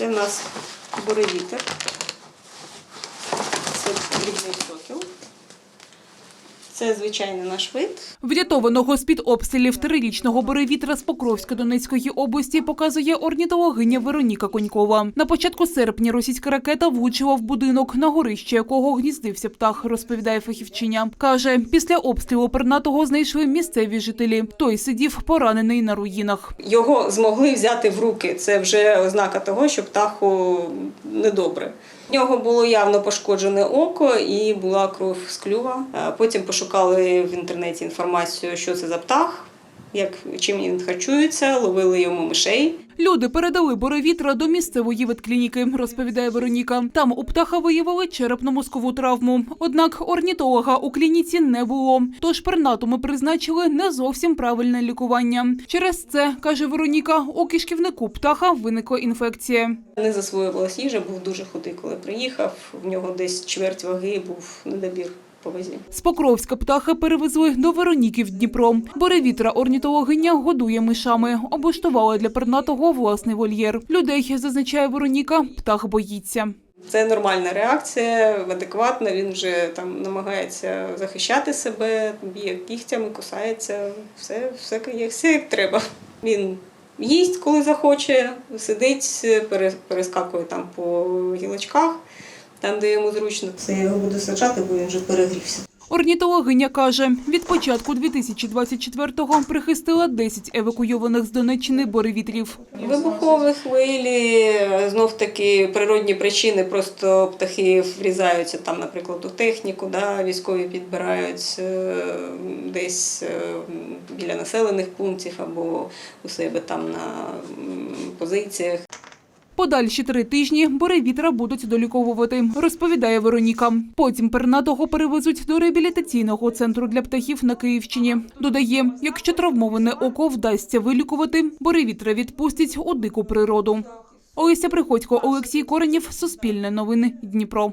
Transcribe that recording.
Це в нас буревітер. Це дрібний сокіл. Це звичайний наш вид. Врятованого з-під обстрілів трирічного буревітра з Покровська Донецької області показує орнітологиня Вероніка Конькова. На початку серпня російська ракета влучила в будинок, на горище якого гніздився птах, розповідає фахівчиня. Каже, після обстрілу пернатого знайшли місцеві жителі. Той сидів поранений на руїнах. Його змогли взяти в руки. Це вже ознака того, що птаху недобре. В нього було явно пошкоджене око і була кров з клюва. Потім пошукали в інтернеті інформацію, що це за птах, як чим він харчується, ловили йому мишей. Люди передали буревітра до місцевої ветклініки, розповідає Вероніка. Там у птаха виявили черепно-мозкову травму. Однак орнітолога у клініці не було. Тож пернатому призначили не зовсім правильне лікування. Через це, каже Вероніка, у кишківнику птаха виникла інфекція. Не засвоювалась їжа, був дуже худий, коли приїхав. В нього десь чверть ваги був недобір по вазі. З Покровська птаха перевезли до Вероніки в Дніпро. Буревітра орнітологиня годує мишами. Облаштувала для пернатого власний вольєр. Людей, зазначає Вероніка, птах боїться. Це нормальна реакція, адекватна. Він вже там намагається захищати себе, б'є кігтями, кусається. Все, все, як- все як треба. Він їсть, коли захоче, сидить, пере- перескакує там по гілочках, там, де йому зручно. Це я його буду саджати, бо він вже перегрівся. Орнітологиня каже, від початку 2024-го прихистила 10 евакуйованих з Донеччини буревітрів. Вибухові хвилі, знов таки природні причини, просто птахи врізаються там, наприклад, у техніку, да, військові підбирають е, десь е, біля населених пунктів або у себе там на м, позиціях. Подальші три тижні буревітра будуть доліковувати, розповідає Вероніка. Потім пернатого перевезуть до реабілітаційного центру для птахів на Київщині. Додає, якщо травмоване око вдасться вилікувати, буревітра відпустять у дику природу. Олеся Приходько, Олексій Коренєв, Суспільне новини, Дніпро.